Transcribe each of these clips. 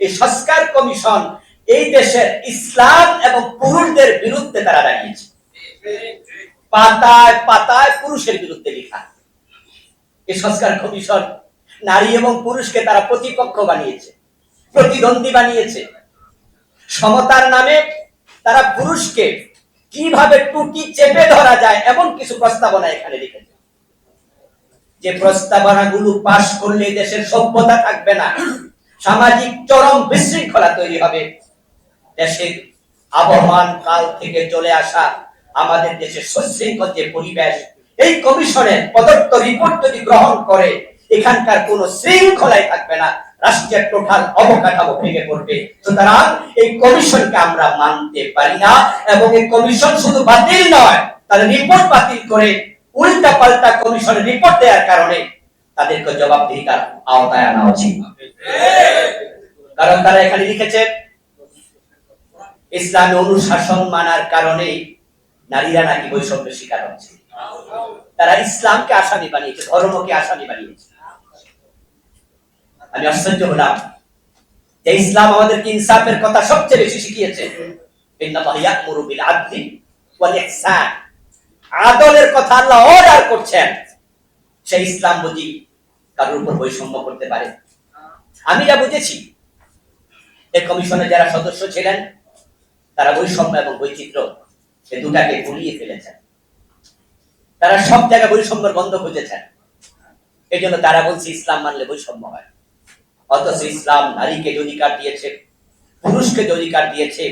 এই সংস্কার কমিশন এই দেশের ইসলাম এবং পুরুষদের বিরুদ্ধে তারা দাঁড়িয়েছে। পাতায় পাতায় পুরুষের বিরুদ্ধে লেখা। এই সংস্কার কমিশন নারী এবং পুরুষকে তারা প্রতিপক্ষ বানিয়েছে, প্রতিদ্বন্দ্বী বানিয়েছে। সমতার নামে তারা পুরুষকে কীভাবে টুটি চেপে ধরা যায় এমন কিছু প্রস্তাবনা এখানে লিখেছে যে প্রস্তাবনাগুলো পাশ করলে দেশের সভ্যতা থাকবে না। সামাজিক চরম বিশৃঙ্খলা তৈরি হবে। দেশের আবহমান কাল থেকে চলে আসা আমাদের দেশের সুশৃঙ্খল যে পরিবেশ, এই কমিশনের প্রদত্ত রিপোর্ট যদি গ্রহণ করে, এখানকার কোন শৃঙ্খলাই থাকবে না, রাষ্ট্রের টোটাল অবকাঠামো ভেঙে পড়বে। সুতরাং এই কমিশনকে আমরা মানতে পারি না এবং এই কমিশন শুধু বাতিল নয় তাদের রিপোর্ট বাতিল করে উল্টা পাল্টা কমিশনের রিপোর্ট দেওয়ার কারণে তাদেরকে জবাবদিহিতার আওতায় আনা উচিত। কারণ তারা এখানে লিখেছে ইসলামী অনুশাসন মানার কারণে নারীরা নাকি বৈষম্যের শিকার হচ্ছে। তারা ইসলামকে আসামি বানিয়েছে, ধর্মকে আসামি বানিয়েছে। আমি আশ্চর্য হলাম যে ইসলাম আমাদেরকে ইনসাফের কথা সবচেয়ে বেশি শিখিয়েছে। আদলের কথা আল্লাহ অর্ডার করছেন। সেই ইসলাম বুঝি কারোর উপর বৈষম্য করতে পারে। আমি যা বুঝেছি এই কমিশনে যারা সদস্য ছিলেন, তারা বৈষম্য এবং বৈচিত্র্য সে দুটাকে ভুলিয়ে ফেলেছেন। তারা সব জায়গায় বৈষম্যের বন্ধ খুঁজেছেন। এই জন্য তারা বলছে, ইসলাম মানলে বৈষম্য হয়। অথচ ইসলাম নারীকে যে অধিকার দিয়েছে, পুরুষকে যে অধিকার দিয়েছে,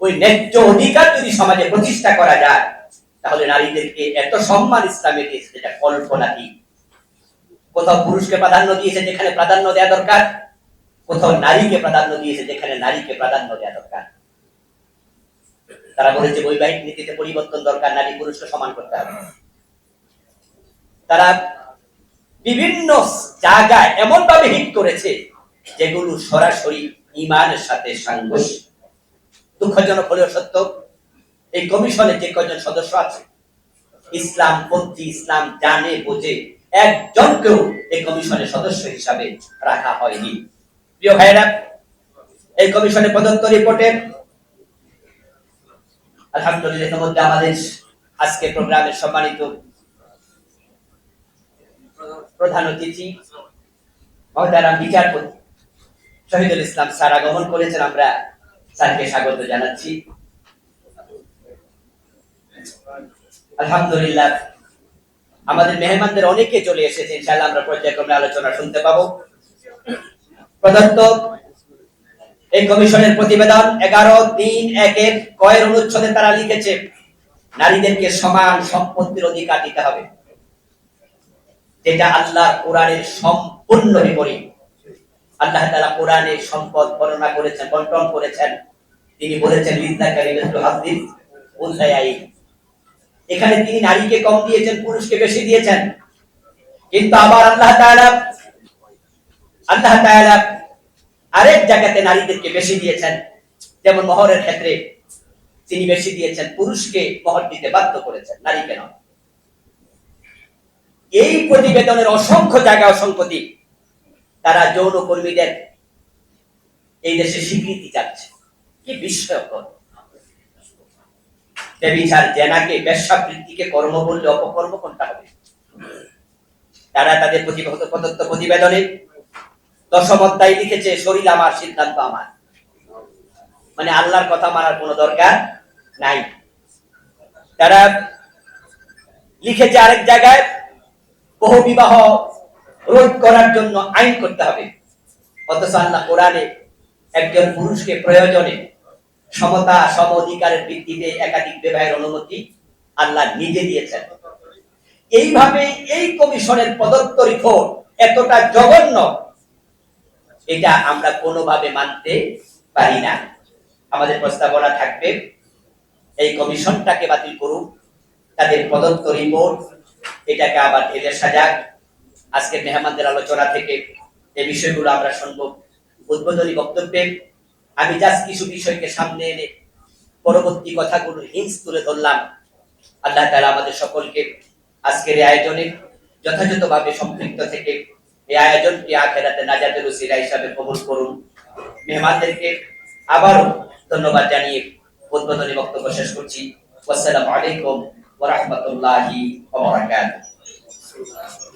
ওই ন্যায্য অধিকার যদি সমাজে প্রতিষ্ঠা করা যায়, তাহলে নারীদেরকে এত সম্মান ইসলামে দিয়েছে যেটা কল্পনা কি? কোথাও পুরুষকে প্রাধান্য দিয়েছে যেখানে প্রাধান্য দেওয়া দরকার? কোথাও নারীকে প্রাধান্য দিয়েছে, যেখানে নারীকে প্রাধান্য দেওয়া দরকার। তারা বলেছে, বৈবাহিক নীতিতে পরিবর্তন দরকার, নারী পুরুষকে সমান করতে হবে। তারা বিভিন্ন জায়গায় এমন ভাবে হিট করেছে, যেগুলো সরাসরি ইমানের সাথে সাংঘর্ষিক। দুঃখজনক হলেও সত্য, এই কমিশনে যে কয়জন সদস্য আছে, ইসলাম পন্থী ইসলাম জানে, বোঝে, একজনকেও এই কমিশনের সদস্য হিসাবে রাখা হয়নি। প্রিয় ভাইরা এই কমিশনের প্রদত্ত রিপোর্টে আলহামদুলিল্লাহ ইতিমধ্যে আমাদের আজকে প্রোগ্রামের সম্মানিত প্রধান অতিথি, মহতারাম বিচারপতি শহীদুল ইসলাম স্যার আগমন করেছেন। আমরা স্যারকে স্বাগত জানাচ্ছি। আলহামদুলিল্লাহ, আমাদের মেহমানদের অনেকে চলে এসেছে। ইনশাআল্লাহ আমরা পর্যায়ক্রমে আলোচনা শুনতে পাবো। প্রদত্ত এই কমিশনের প্রতিবেদন এগারো তিন কয়ের অনুচ্ছেদে তারা লিখেছে, নারীদেরকে সমান সম্পত্তির অধিকার দিতে হবে। যেটা কোরআনের সম্পূর্ণ বিপরীত। আল্লাহ কোরআনে সম্পদ বর্ণনা করেছেন, বন্টন করেছেন। তিনি বলেছেন এখানে তিনি নারীকে কম দিয়েছেন, পুরুষকে বেশি দিয়েছেন। কিন্তু আবার আল্লাহ তাআলা আল্লাহ আরেক জায়গাতে নারীদেরকে বেশি দিয়েছেন। যেমন মহরের ক্ষেত্রে তিনি বেশি দিয়েছেন, পুরুষকে মহর দিতে বাধ্য করেছেন, নারীকে নয়। এই প্রতিবেদনের অসংখ্য জায়গা, অসংখ্য দিক। তারা যৌন কর্মীদের এই দেশে স্বীকৃতি চাচ্ছে। কি বিস্ময়কর। বেবিচার জেনাকে, বেশ্যাবৃত্তিকে কর্ম বললে অপকর্ম কোনটা হবে? তারা তাদের প্রতিপক্ষ প্রদত্ত প্রতিবেদনে দশম অধ্যায় লিখেছে, শরীর আমার, সিদ্ধান্ত আমার। মানে আল্লাহর কথা মানার কোনো দরকার নাই। তারা লিখেছে আরেক জায়গায়, বহু বিবাহ রোধ করার জন্য আইন করতে হবে। অথচ আল্লাহ কোরআনে একজন পুরুষকে প্রয়োজনে সমতা, সম অধিকারের ভিত্তিতে একাধিক বিবাহের অনুমতি আল্লাহ নিজে দিয়েছেন। এইভাবে এই কমিশনের প্রদত্ত রিপোর্ট এতটা জঘন্য এটা আমরা কোনোভাবে মানতে পারি না। আমাদের প্রস্তাবনা থাকবে, এই কমিশনটাকে বাতিল করুক তাদের প্রদত্ত রিপোর্ট এটাকে আবার ঢেলে সাজাক। আজকে মেহমানদের আলোচনা থেকে এই বিষয়গুলো আমরা শুনব উদ্বোধনী বক্তব্যে। আমি জাস্ট কিছু বিষয়কে সামনে এনে পরবর্তী কথাগুলো হিংস তুলে ধরলাম। আল্লাহ তাআলা আমাদের সকলকে আজকের এই আয়োজনে যথাযথভাবে সম্পৃক্ত থেকে এই আয়োজনটি আখেরাতে নাজাতের উসিলা হিসাবে কবুল করুন। মেহমানদেরকে আবারও ধন্যবাদ জানিয়ে উদ্বোধনী বক্তব্য শেষ করছি। আসসালামু আলাইকুম ওয়া রাহমাতুল্লাহি ওয়া বারাকাতুহু।